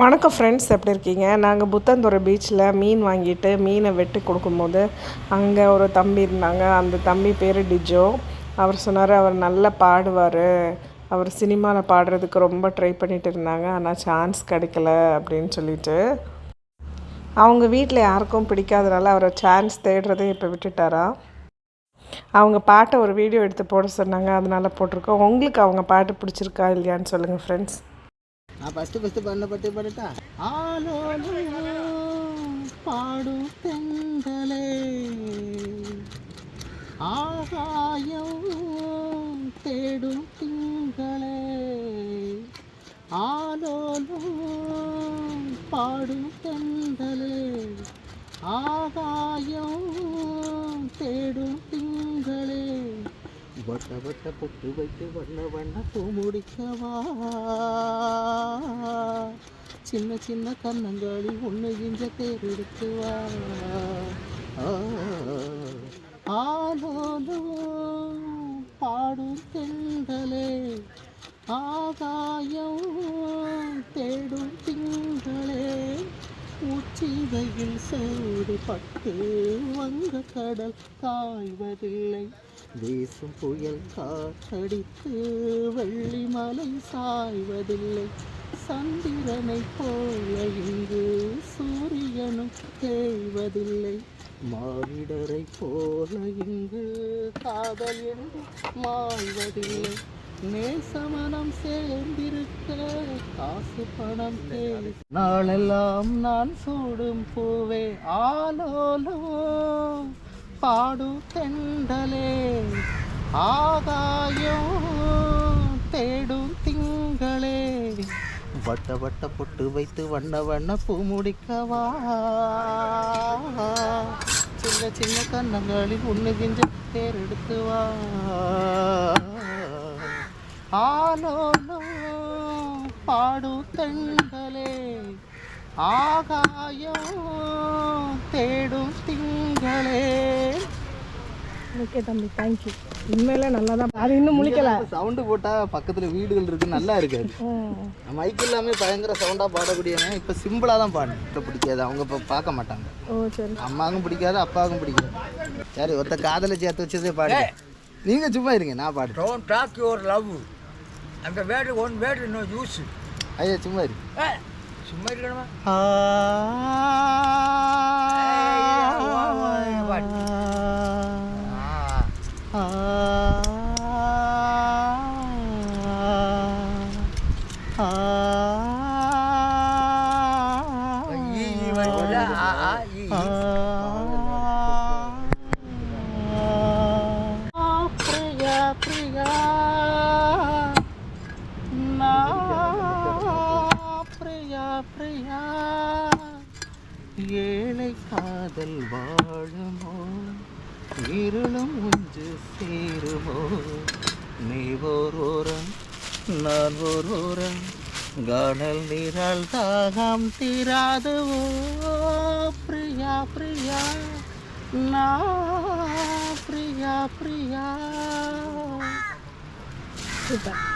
வணக்கம் ஃப்ரெண்ட்ஸ் எப்படி இருக்கீங்க? நாங்கள் புத்தந்துறை பீச்சில் மீன் வாங்கிட்டு மீனை வெட்டி கொடுக்கும்போது அங்கே ஒரு தம்பி இருந்தாங்க. அந்த தம்பி பேர் டிஜோ. அவர் சொன்னார் அவர் நல்லா பாடுவார். அவர் சினிமாவில் பாடுறதுக்கு ரொம்ப ட்ரை பண்ணிட்டு இருந்தாங்க. ஆனால் சான்ஸ் கிடைக்கல அப்படின்னு சொல்லிட்டு. அவங்க வீட்டில் யாருக்கும் பிடிக்காதனால அவரை சான்ஸ் தேடுறதே இப்போ விட்டுட்டாரா? அவங்க பாட்டை ஒரு வீடியோ எடுத்து போட சொன்னாங்க. அதனால போட்டிருக்கோம். உங்களுக்கு அவங்க பாட்டு பிடிச்சிருக்கா இல்லையான்னு சொல்லுங்கள் ஃப்ரெண்ட்ஸ் நான் ஃபஸ்ட்டு ஃபஸ்ட்டு பண்ண பட்டு பாடட்டா ஆலோலோ பாடும் தென்றலே ஆகாயம் தேடும் திங்களே. ஆலோலும் பாடும் தென்றலே ஆகாயம் தேடும் திங்களே. வட்ட வட்ட பொட்டு வைத்து வண்ண வண்ண பூ முடிக்கவா? சின்ன சின்ன கண்ணங்காளி ஒன்று இஞ்ச தேர் எடுத்துவா? ஆலோலோ பாடும் தெண்டலே ஆகாயம் தேடும் திங்களே. சீதையில் சூடு பட்டு வங்க கடல் காய்வதில்லை. வீசும் புயல் காற்றடித்து வெள்ளிமலை சாய்வதில்லை. சந்திரனை போல இங்கு சூரியனும் தேய்வதில்லை. மானிடரை போல இங்கு காதல் என்று மாய்வதில்லை. நேசமனம் சேர்ந்திருக்க காசு பணம் நாளெல்லாம் நான் சூடும் பூவே ஆலோலோ பாடும் தெண்டலே ஆகாயம் தேடும் திங்களே. வட்ட வட்ட பொட்டு வைத்து வண்ண வண்ண பூ முடிக்கவா. சின்ன சின்ன கண்ணங்களில் உண்ணுகின்ற தேர் எடுத்துவா ஆலோலோ பாடும் தெண்டலே ஆகாயம் தேடும் திங்களே. ஓகே தம்பி தேங்க்யூ உண்மையிலே நல்லா தான் அது இன்னும் முழிக்கல. சவுண்டு போட்டால் பக்கத்தில் வீடுகள் இருக்கு நல்லா இருக்காது. மைக் எல்லாமே பயங்கர சவுண்டாக பாடக்கூடியவன் இப்போ சிம்பிளாக தான் பாடணும் இப்போ பிடிக்காது. அவங்க இப்போ பார்க்க மாட்டாங்க. ஓ சரி. அம்மாவுக்கும் பிடிக்காது அப்பாவுக்கும் பிடிக்காது. சரி ஒருத்த காதலை சேர்த்து வச்சதே பாடு நீங்கள் சும்மா இருங்க நான் பாடு Don't talk your love. அந்த word one word no use ஐயா சும்மா இரு சும்மா இருக்கணுமா ஆ. பிரியா பிரியா. ஏழை காதல் வாழுமோ? இருளும் ஒன்று சேருமோ? நீ ஓர் நான் ஓர் ஓரம். காணல் நீரால் தாகம் தீராதுவோ? பிரியா பிரியா. நான் பிரியா பிரியா. சூப்பர்.